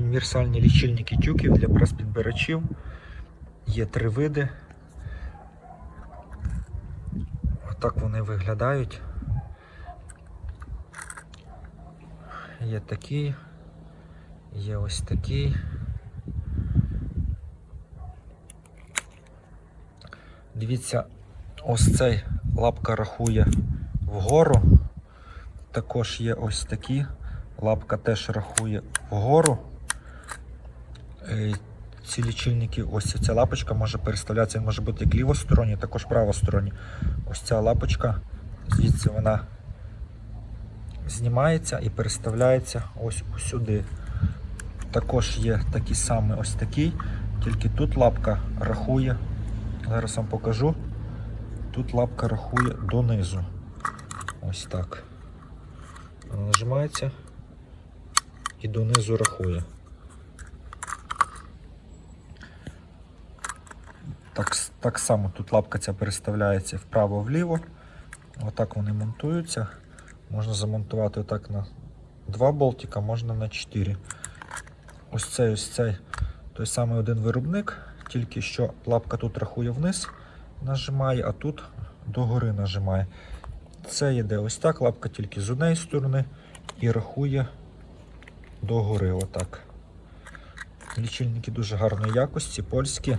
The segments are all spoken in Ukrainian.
Універсальні лічильники тюків для прес-підбирачів. Є три види. Отак вони виглядають. Є такий, є ось такий. Дивіться, ось цей лапка рахує вгору. Також є ось такі. Лапка теж рахує вгору. Е, Ці лічильники, ось ця лапочка може переставлятися, він може бути як лівосторонній, також правосторонній. Ось ця лапочка, звідси вона знімається і переставляється ось сюди. Також є такий самий ось такий, тільки тут лапка рахує. Зараз вам покажу. Тут лапка рахує донизу. Ось так. Вона нажимається і донизу рахує. Так, так само тут лапка ця переставляється вправо-вліво. Отак вони монтуються. Можна замонтувати отак на два болтика, можна на 4. Ось цей ось цей той самий один виробник, тільки що лапка тут рахує вниз, нажимає, а тут догори нажимає. Це йде ось так, лапка тільки з однієї сторони і рахує догори. Отак. Лічильники дуже гарної якості, польські.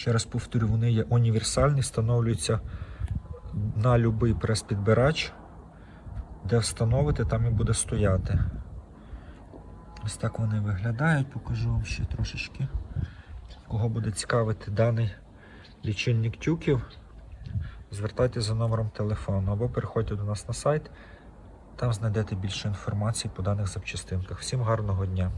Ще раз повторю, вони є універсальні, встановлюються на будь-який прес-підбирач, де встановити, там і буде стояти. Ось так вони виглядають, покажу вам ще трошечки. Кого буде цікавити даний лічильник тюків, звертайтеся за номером телефону або переходьте до нас на сайт, там знайдете більше інформації по даних запчастинках. Всім гарного дня!